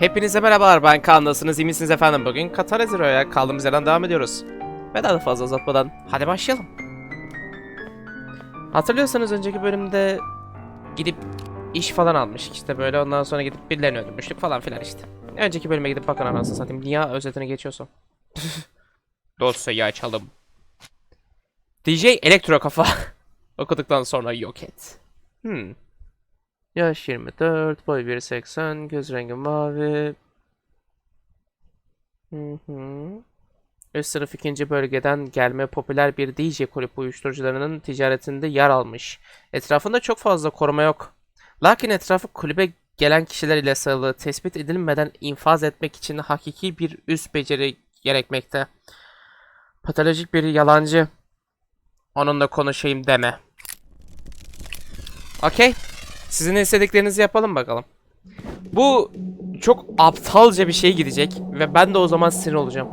Hepinize merhabalar ben Kaan iyi misiniz efendim bugün Katar Zero'ya kaldığımız yerden devam ediyoruz. Ve daha da fazla uzatmadan hadi başlayalım. Hatırlıyorsanız önceki bölümde gidip iş falan almıştık işte böyle ondan sonra gidip birilerini öldürmüştük falan filan işte. Önceki bölüme gidip bakın anasını satayım dünya özetini geçiyorsa. Dosyayı açalım. DJ Elektro Kafa okuduktan sonra yok et. Hmm. Yaş 24, boy 1.80, göz rengi mavi. Hı hı. Üst sınıf ikinci bölgeden gelme popüler bir DJ kulüp uyuşturucularının ticaretinde yer almış. Etrafında çok fazla koruma yok. Lakin etrafı kulübe gelen kişiler ile sarılı tespit edilmeden infaz etmek için hakiki bir üst beceri gerekmekte. Patolojik bir yalancı. Onunla konuşayım deme. Okey. Sizin istediklerinizi yapalım bakalım. Bu çok aptalca bir şey gidecek ve ben de o zaman sinir olacağım.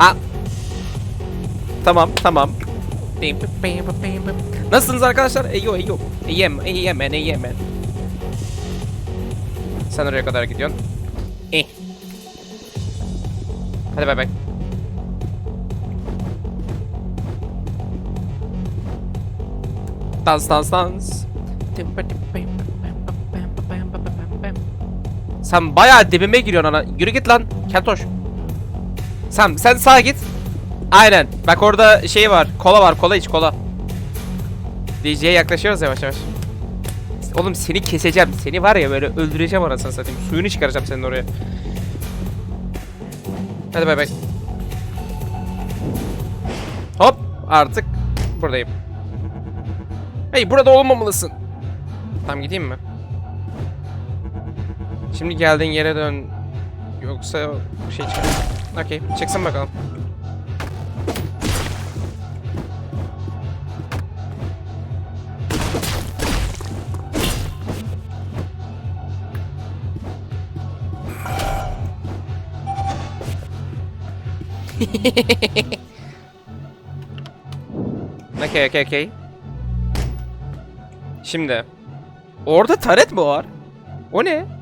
Aa. Tamam, tamam. Nasılsınız arkadaşlar? Eyo, eyo. Ben, iyiyim ben. Sen oraya kadar gidiyorsun. İyi. Hadi bay bay. Dans, dans, dans. Sen bayağı dibime giriyorsun ana. Yürü git lan. Keltoş. Sen sen sağa git. Aynen. Bak orada şey var. Kola var. Kola iç kola. DJ'ye yaklaşıyoruz yavaş yavaş. Oğlum seni keseceğim. Seni var ya böyle öldüreceğim anasını satayım. Suyunu çıkaracağım senin oraya. Hadi bay bay. Hop. Artık buradayım. Hey burada olmamalısın. Tamam gideyim mi? Şimdi geldiğin yere dön. Yoksa şey çıkar. Okey, çıksın bakalım. Okey, okey, okey. Şimdi. Orada taret mi var? O ne?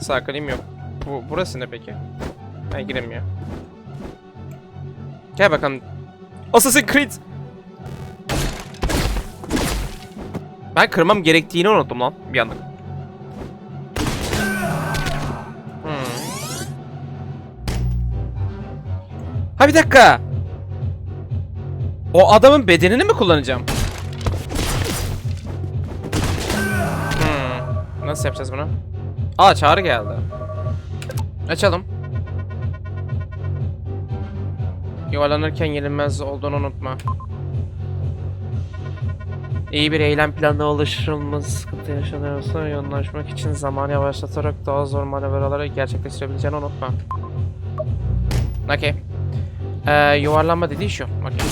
Sağ kalayım yok. Bu, burası ne peki? Ha giremiyor. Gel bakalım. Assassin's Creed! Ben kırmam gerektiğini unuttum lan bir anda. Hmm. Ha bir dakika. O adamın bedenini mi kullanacağım? Hmm. Nasıl yapacağız bunu? Aa çağrı geldi. Açalım. Yuvarlanırken yenilmez olduğunu unutma. İyi bir eylem planı oluşturulması sıkıntı yaşanıyorsa yoğunlaşmak için zamanı yavaşlatarak daha zor manevraları gerçekleştirebileceğini unutma. Okey. Ee, yuvarlanma dediği şu. Okey.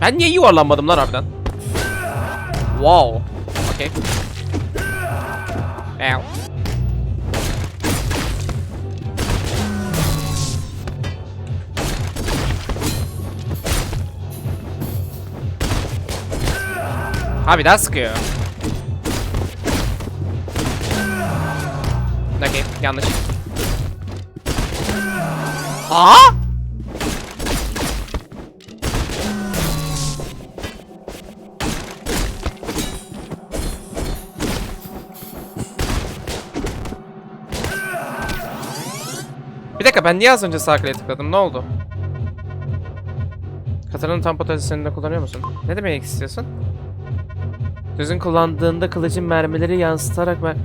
Ben niye yuvarlanmadım lan harbiden? Wow. Okay. Ow. Ha bir daha sıkıyor. Okay, yanlış. Aa! ben niye az önce sağ tıkladım? Ne oldu? Katana'nın tam potansiyelini de kullanıyor musun? Ne demek istiyorsun? Gözün kullandığında kılıcın mermileri yansıtarak mer...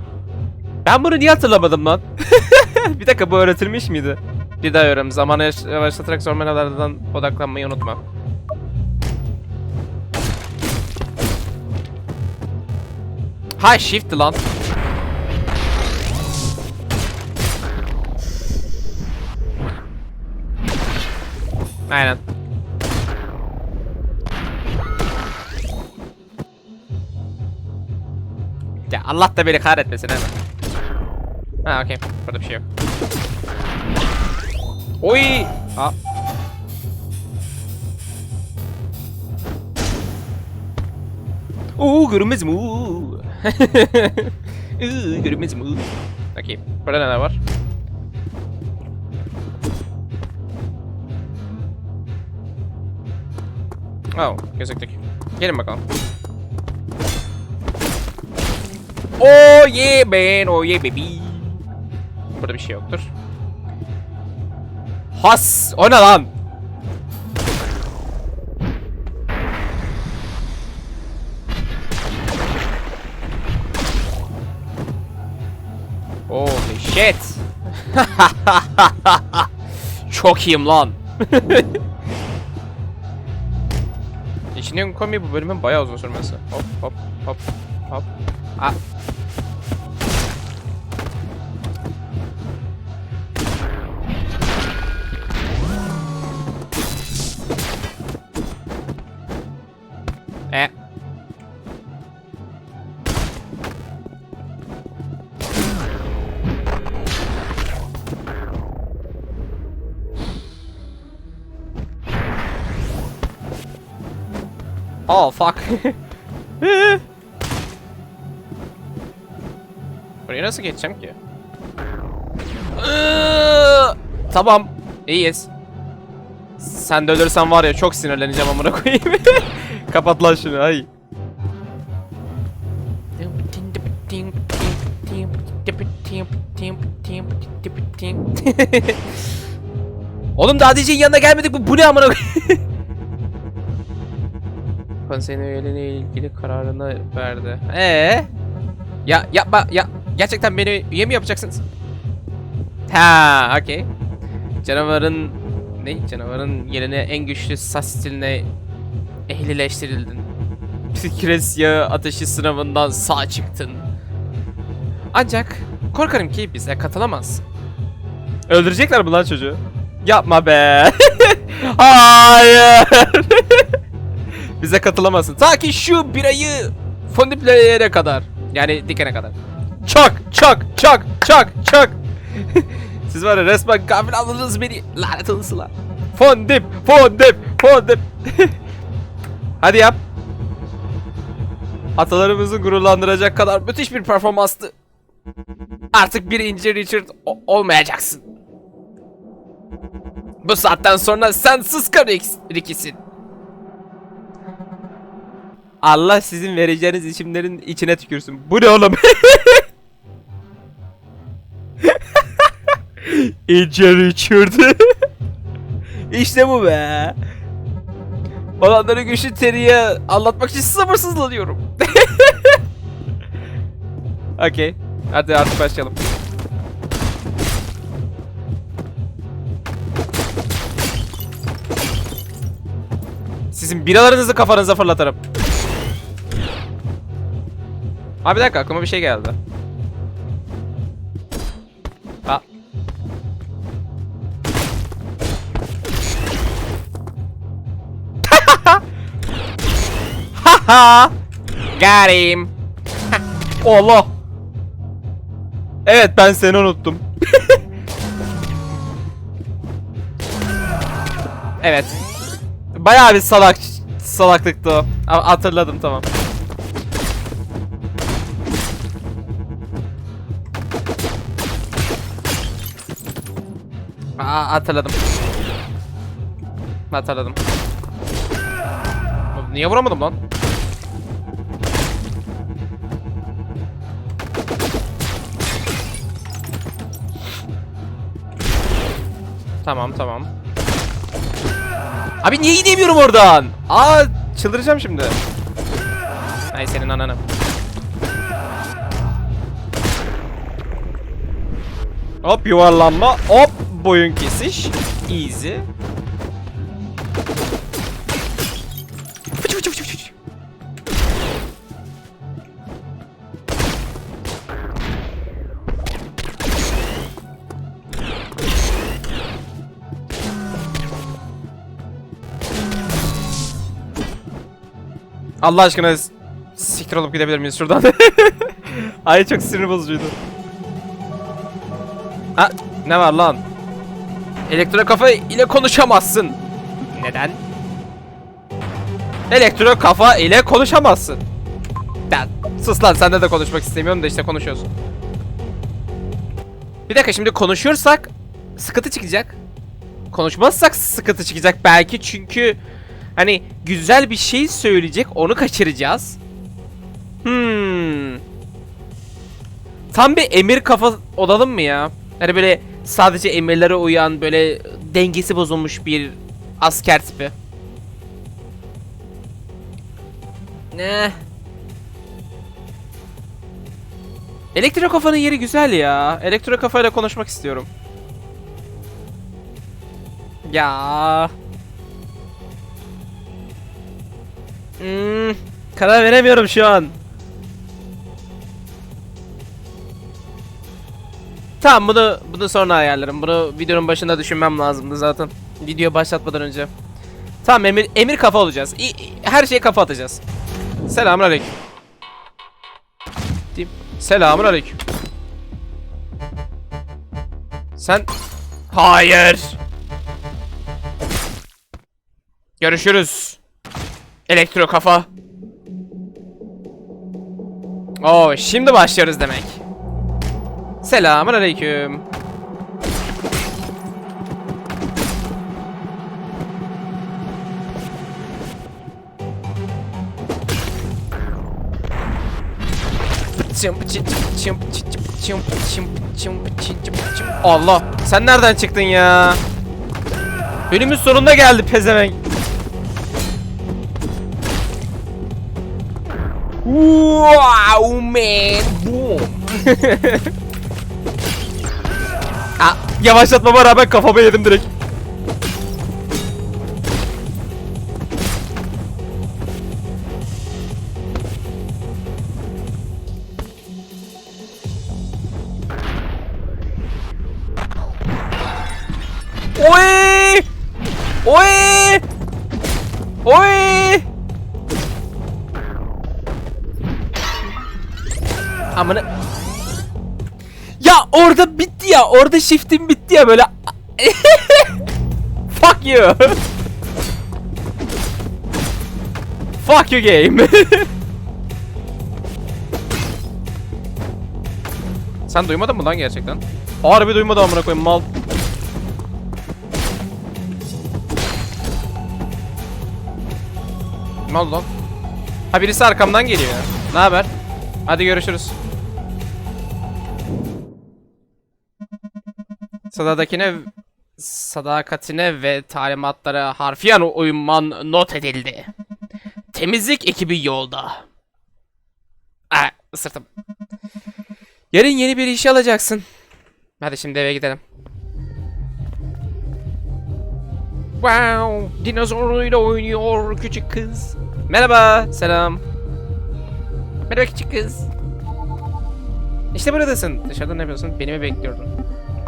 Ben bunu niye hatırlamadım lan? bir dakika bu öğretilmiş miydi? Bir daha yorum. Zamanı yavaşlatarak sormanalardan odaklanmayı unutma. Ha shift lan. Aynen. Ya Allah da beni kahretmesin hemen. Ha okey. Burada bir şey yok. Oy! Aa. Uuu görünmez mi? Uuu görünmez mi? Okey. Burada neler var? Oh, gözüktük. Gelin bakalım. Oh yeah man, oh yeah baby. Burada bir şey yoktur. Has! O ne lan? Holy shit! Çok iyiyim lan. İşin komiği bu bölümün bayağı uzun sürmesi. Hop hop hop hop. Ah. Oh fuck. Buraya nasıl geçeceğim ki? Tamam. İyiyiz. Sen de ölürsen var ya çok sinirleneceğim amına koyayım. Kapat lan şunu ay. Oğlum daha DJ'nin yanına gelmedik bu bu ne amına koyayım? Konseyin üyeliğine ilgili kararını verdi. Ee? Ya yapma ya gerçekten beni üye mi yapacaksınız? Ha, okey. Canavarın ne? Canavarın yerine en güçlü sas stiline ehlileştirildin. Psikres yağı ateşi sınavından sağ çıktın. Ancak korkarım ki bize katılamazsın. Öldürecekler mi lan çocuğu? Yapma be. Hayır. Bize katılamazsın. Ta ki şu birayı fondipleyene kadar. Yani dikene kadar. Çak çak çak çak çak. Siz var ya resmen gafil aldınız beni. Lanet olsunlar. Fondip fondip fondip. Hadi yap. Atalarımızı gururlandıracak kadar müthiş bir performanstı. Artık birinci Richard o- olmayacaksın. Bu saatten sonra sen sıska Rick- Ricky'sin. Allah sizin vereceğiniz isimlerin içine tükürsün. Bu ne oğlum? İnce Richard. işte bu be. Olanları güçlü teriye anlatmak için sabırsızlanıyorum. Okey. Hadi artık başlayalım. Sizin biralarınızı kafanıza fırlatırım. Abi bir dakika aklıma bir şey geldi. Aa. Haha. Got him. Allah. Evet ben seni unuttum. evet. Bayağı bir salak salaklıktı o. Hatırladım tamam. Aa, hatırladım. Hatırladım. Niye vuramadım lan? Tamam tamam. Abi niye gidemiyorum oradan? Aa çıldıracağım şimdi. Ay senin ananı. Hop yuvarlanma. Hop boyun kesiş. Easy. Allah aşkına siktir olup gidebilir miyiz şuradan? Ay çok sinir bozucuydu. Ha, ne var lan? Elektro kafa ile konuşamazsın. Neden? Elektro kafa ile konuşamazsın. Ya sus lan sende de konuşmak istemiyorum da işte konuşuyorsun. Bir dakika şimdi konuşursak sıkıntı çıkacak. Konuşmazsak sıkıntı çıkacak belki çünkü hani güzel bir şey söyleyecek onu kaçıracağız. Hmm. Tam bir emir kafa olalım mı ya? Hani böyle sadece emirlere uyan böyle dengesi bozulmuş bir asker tipi. Ne? Elektro kafanın yeri güzel ya. Elektro kafayla konuşmak istiyorum. Ya. Hmm, karar veremiyorum şu an. Tamam bunu bunu sonra ayarlarım. Bunu videonun başında düşünmem lazımdı zaten. Video başlatmadan önce. Tamam emir emir kafa olacağız. İ- her şeye kafa atacağız. Selamünaleyküm. Diyeyim. Selamünaleyküm. Sen Hayır. Görüşürüz. Elektro kafa. Oo, şimdi başlıyoruz demek. Selamun aleyküm. Allah sen nereden çıktın ya? Bölümün sonunda geldi pezevenk. Wow man boom. Yavaşlatmama rağmen kafama yedim direkt. Oy! Oy! Oy! Amına Ya orada bitti ya. Orada shift'im bitti ya böyle. Fuck you. Fuck you game. Sen duymadın mı lan gerçekten? Harbi duymadım amına koyayım mal. Ne oldu lan? Ha birisi arkamdan geliyor. Ne haber? Hadi görüşürüz. Sadadakine sadakatine ve talimatlara harfiyen uyman not edildi. Temizlik ekibi yolda. Aa, ısırdım. Yarın yeni bir işe alacaksın. Hadi şimdi eve gidelim. Wow, dinozoruyla oynuyor küçük kız. Merhaba, selam. Merhaba küçük kız. İşte buradasın. Dışarıda ne yapıyorsun? Beni mi bekliyordun?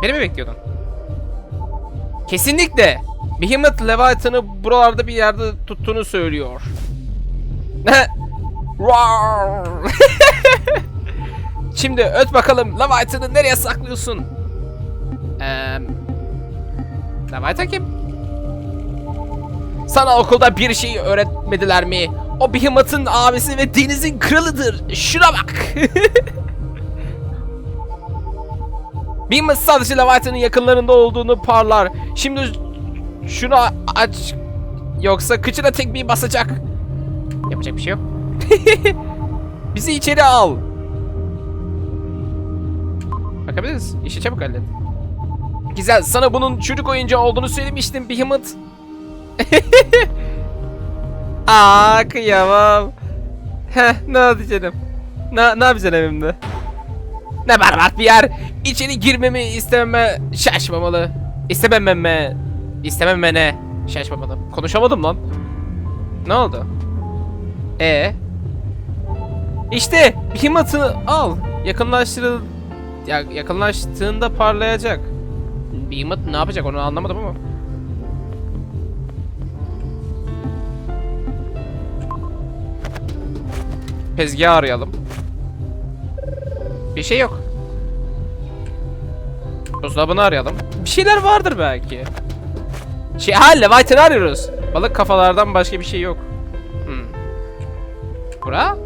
Beni mi bekliyordun? Kesinlikle. Behemoth Leviathan'ı buralarda bir yerde tuttuğunu söylüyor. Şimdi öt bakalım Leviathan'ı nereye saklıyorsun? Eee... Leviathan kim? Sana okulda bir şey öğretmediler mi? O Behemoth'ın abisi ve denizin kralıdır. Şuna bak. Behemoth sadece Leviathan'ın yakınlarında olduğunu parlar. Şimdi şunu aç. Yoksa kıçına tekmeyi basacak. Yapacak bir şey yok. Bizi içeri al. Bakabiliriz. İşi çabuk hallet. Güzel. Sana bunun çocuk oyuncağı olduğunu söylemiştim Behemoth. Aa kıyamam. Heh ne oldu? Ne, ne yapacaksın evimde? Ne berbat bir yer. İçeri girmemi istememe şaşmamalı. İstemememe. İstememene şaşmamalı. Konuşamadım lan. Ne oldu? E İşte Behemoth'ı al. Yakınlaştırıl ya, yakınlaştığında parlayacak. Behemoth ne yapacak onu anlamadım ama. tezgahı arayalım. Bir şey yok. Buzdolabını arayalım. Bir şeyler vardır belki. Şey, ha Leviathan'ı arıyoruz. Balık kafalardan başka bir şey yok. Hmm. Bura?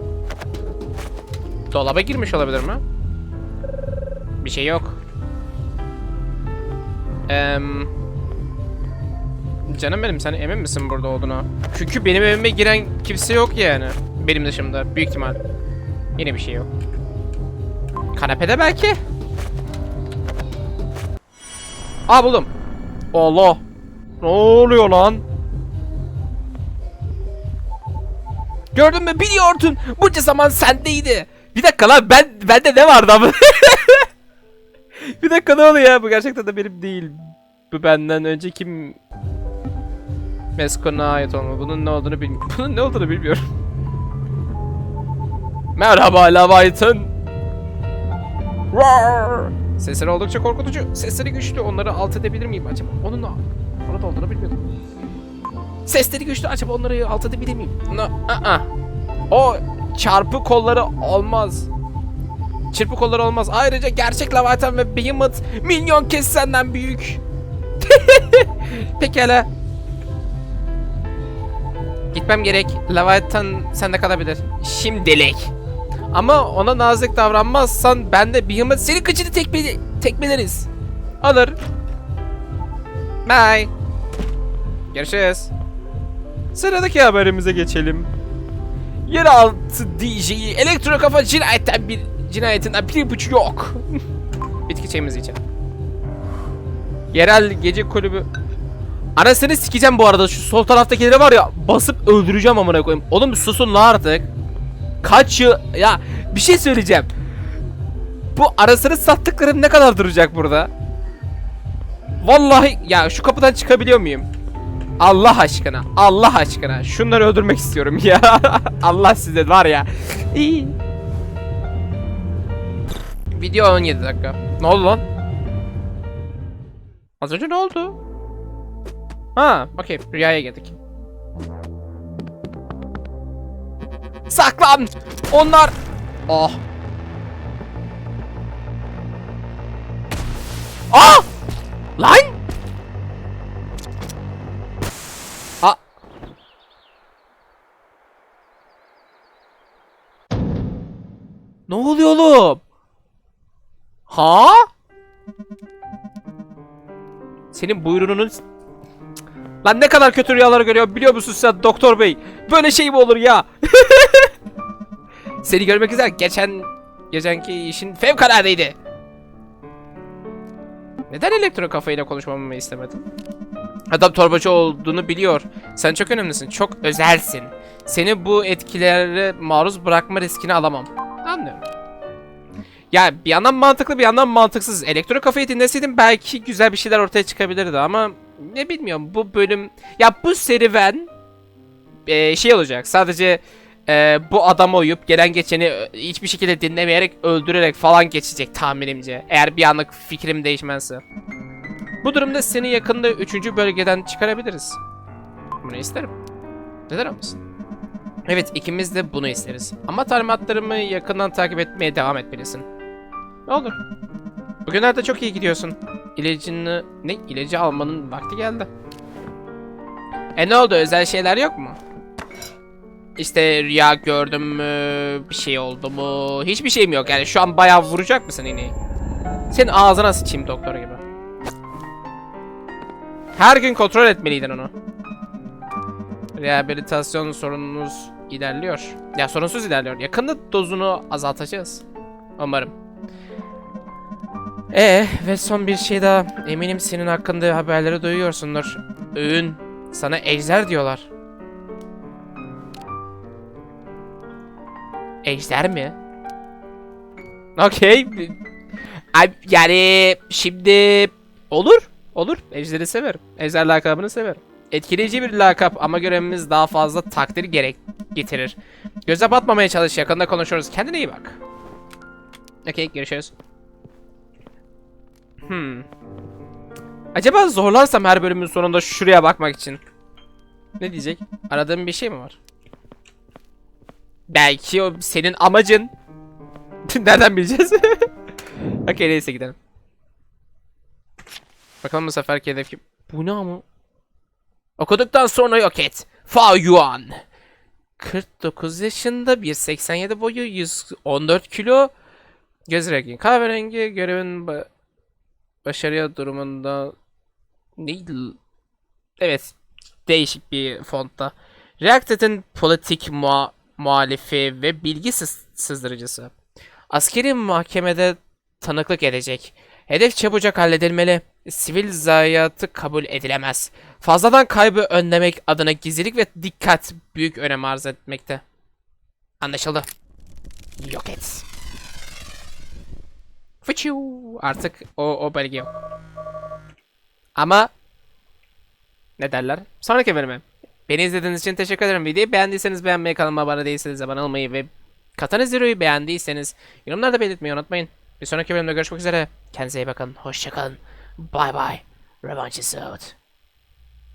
Dolaba girmiş olabilir mi? Bir şey yok. Eee... Canım benim sen emin misin burada olduğuna? Çünkü benim evime giren kimse yok yani. Benim dışımda büyük ihtimal. Yine bir şey yok. Kanepede belki. Aa buldum. Allah. Ne oluyor lan? Gördün mü biliyordun. Bunca zaman sendeydi. Bir dakika lan ben bende ne vardı ama? bir dakika ne oluyor ya? Bu gerçekten de benim değil. Bu benden önce kim Meskon'a ait olma. Bunun ne olduğunu bilmiyorum. Bunun ne olduğunu bilmiyorum. Merhaba Leviathan. Sesleri oldukça korkutucu. Sesleri güçlü. Onları alt edebilir miyim acaba? Onun da orada olduğunu bilmiyordum. Sesleri güçlü. Acaba onları alt edebilir miyim? No, ı-ı. O çarpı kolları olmaz. Çırpı kolları olmaz. Ayrıca gerçek Leviathan ve Behemoth milyon kez senden büyük. Pekala. Gitmem gerek. Leviathan sende kalabilir. Şimdilik. Ama ona nazik davranmazsan ben de Behemoth seni kıçını tekme tekmeleriz. Alır. Bye. Görüşürüz. Sıradaki haberimize geçelim. Yeraltı DJ'yi elektro kafa cinayetten bir cinayetinden bir ipucu yok. Bitki çayımızı içelim. Yerel gece kulübü Anasını sikeceğim bu arada şu sol taraftakileri var ya basıp öldüreceğim amına koyayım. Oğlum susun la artık. Kaç yıl ya bir şey söyleyeceğim. Bu arasını sattıklarım ne kadar duracak burada? Vallahi ya şu kapıdan çıkabiliyor muyum? Allah aşkına, Allah aşkına. Şunları öldürmek istiyorum ya. Allah size var ya. İyi. Video 17 dakika. Ne oldu lan? Az önce ne oldu? Ha, okey. Rüyaya girdik. Saklan! Onlar... Oh. Ah! Lan! Ah! Ne oluyor oğlum? Ha? Senin buyruğunun Lan ne kadar kötü rüyalar görüyor biliyor musun sen doktor bey? Böyle şey mi olur ya? Seni görmek güzel. Geçen geçenki işin fevkaladeydi. Neden elektro kafayla konuşmamı istemedin? Adam torbacı olduğunu biliyor. Sen çok önemlisin. Çok özelsin. Seni bu etkilere maruz bırakma riskini alamam. Anlıyorum. Ya bir yandan mantıklı bir yandan mantıksız. Elektro kafayı dinleseydim belki güzel bir şeyler ortaya çıkabilirdi ama ne bilmiyorum bu bölüm ya bu serüven e, şey olacak sadece e, bu adama uyup gelen geçeni e, hiçbir şekilde dinlemeyerek öldürerek falan geçecek tahminimce eğer bir anlık fikrim değişmezse. Bu durumda seni yakında 3. bölgeden çıkarabiliriz. Bunu isterim. Neden olmasın? Evet ikimiz de bunu isteriz. Ama talimatlarımı yakından takip etmeye devam etmelisin. Ne olur. Bugünlerde çok iyi gidiyorsun. İlacını... Ne? İlacı almanın vakti geldi. E ne oldu? Özel şeyler yok mu? İşte rüya gördüm mü? Bir şey oldu mu? Hiçbir şeyim yok. Yani şu an bayağı vuracak mısın ineği? Senin ağzına sıçayım doktor gibi. Her gün kontrol etmeliydin onu. Rehabilitasyon sorununuz ilerliyor. Ya sorunsuz ilerliyor. Yakında dozunu azaltacağız. Umarım. Ee ve son bir şey daha. Eminim senin hakkında haberleri duyuyorsundur. Öğün. Sana ejder diyorlar. Ejder mi? Okey. Yani şimdi olur. Olur. Ejderi severim. Ejder lakabını severim. Etkileyici bir lakap ama görevimiz daha fazla takdir gerek getirir. Göze batmamaya çalış. Yakında konuşuruz. Kendine iyi bak. Okey görüşürüz. Hmm. Acaba zorlarsam her bölümün sonunda şuraya bakmak için. Ne diyecek? Aradığım bir şey mi var? Belki o senin amacın. Nereden bileceğiz? Okey neyse gidelim. Bakalım bu seferki hedef kim? Bu ne ama? Okuduktan sonra yok et. Fa Yuan. 49 yaşında, 1.87 boyu, 114 kilo. Göz rengi kahverengi, görevin ba- başarıya durumunda neydi? Evet, değişik bir fontta. Reacted'in politik mua- muhalifi ve bilgi sız- sızdırıcısı. Askeri mahkemede tanıklık edecek. Hedef çabucak halledilmeli. Sivil zayiatı kabul edilemez. Fazladan kaybı önlemek adına gizlilik ve dikkat büyük önem arz etmekte. Anlaşıldı. Yok et. Fıçıu. Artık o, o belge yok. Ama ne derler? Sonraki bölüme. Beni izlediğiniz için teşekkür ederim. Videoyu beğendiyseniz beğenmeyi, kanalıma abone değilseniz abone olmayı ve Katana Zero'yu beğendiyseniz yorumlarda belirtmeyi unutmayın. Bir sonraki bölümde görüşmek üzere. Kendinize iyi bakın. Hoşçakalın. Bye bye. Revenge is out.